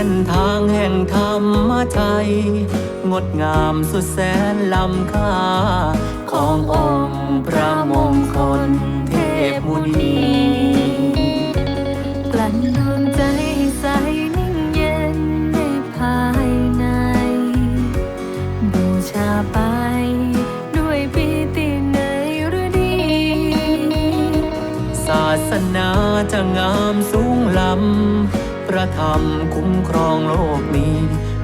้นทางแห่งธรรมไทย งดงามสุดแสนล้ำค่า ขององค์พระมงคลเทพมุนีกลั่นดวงใจใสนิ่งเย็นในภายใน บูชาไปด้วยปีติในฤดี ศาสนาจะงามสูงล้ำ ระธรรมคุ้มครองโลกนี้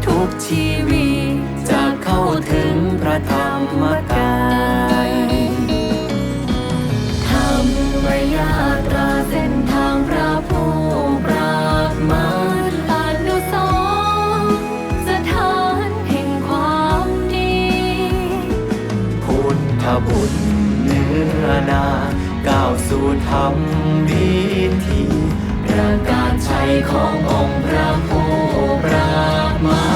ทุกชีวิตจะเข้าถึงพระธรรมกายธรรมยาตราเส้นทางพระผู้ปราบมารอนุสรสถานแห่งความดี พุทธบุตรเนื้อนาก้าวสู่ธรรมวิธี ประกาศชัยขององค์พระผู้ปรามา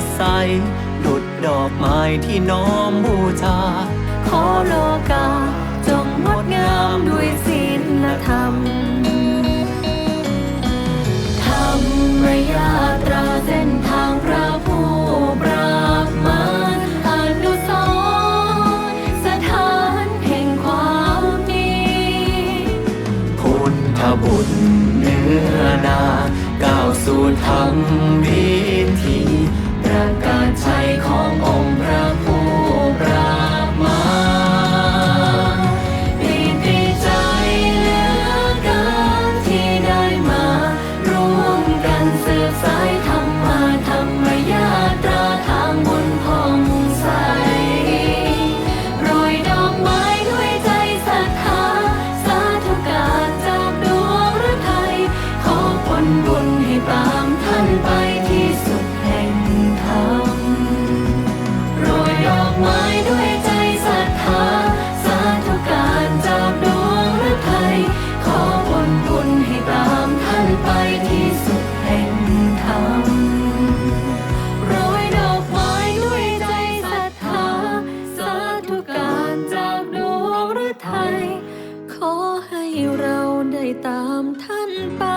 ดใส ดุดดอกไม้ที่น้อมบูชา ขอโลกา จงงดงามด้วยศีลธรรม ธรรมยาตราเส้นทางพระผู้ปราบมารอนุสรณ์สถานแห่งความดีพุทธบุตรเนื้อนาก้าวสู่ธรรมวิธี ประกาศชัยขององค์ ตามท่านไป